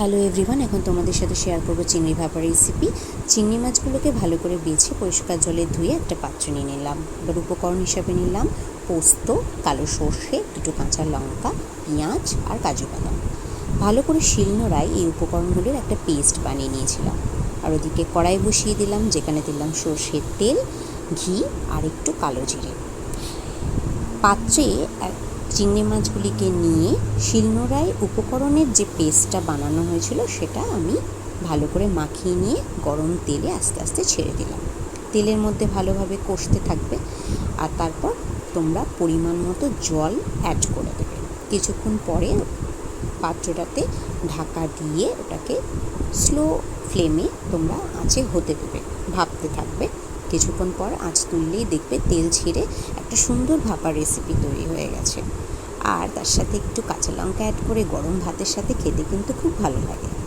Hello everyone এখন তোমাদের সাথে শেয়ার করব চিংড়ি ভাপা রেসিপি চিংড়ি মাছগুলোকে ভালো করে বেছে পরিষ্কার জলে ধুয়ে একটা পাত্র নিয়ে নিলাম। এবার উপকরণ হিসাবে নিলাম পোস্ত, কালো সর্ষে, দুটো কাঁচা লঙ্কা, পেঁয়াজ আর কাজু বাদাম। ভালো করে শিলনোড়ায় এই উপকরণগুলির একটা পেস্ট বানিয়ে নিয়েছিলাম। আর ওদিকে কড়াই বসিয়ে দিলাম, যেখানে দিলাম সর্ষের তেল, ঘি আর একটু কালো জিরে। পাত্রে চিংড়ি মাছগুলিকে নিয়ে শিলনোড়ায় উপকরণের যে পেস্টটা বানানো হয়েছিল সেটা আমি ভালো করে মাখিয়ে নিয়ে গরম তেলে আস্তে আস্তে ছেড়ে দিলাম। তেলের মধ্যে ভালোভাবে কষতে থাকবে আর তারপর তোমরা পরিমাণ মতো জল অ্যাড করে দেবে। কিছুক্ষণ পরে পাত্রটাতে ঢাকা দিয়ে ওটাকে স্লো ফ্লেমে তোমরা আঁচে হতে দেবে, ভাপতে থাকবে। কিছুক্ষণ পর আঁচ তুললেই দেখবে তেল ছেড়ে একটা সুন্দর ভাপা রেসিপি তৈরি হয়ে গেছে। আর তার সাথে একটু কাঁচা লঙ্কা অ্যাড করে গরম ভাতের সাথে খেতে কিন্তু খুব ভালো লাগে।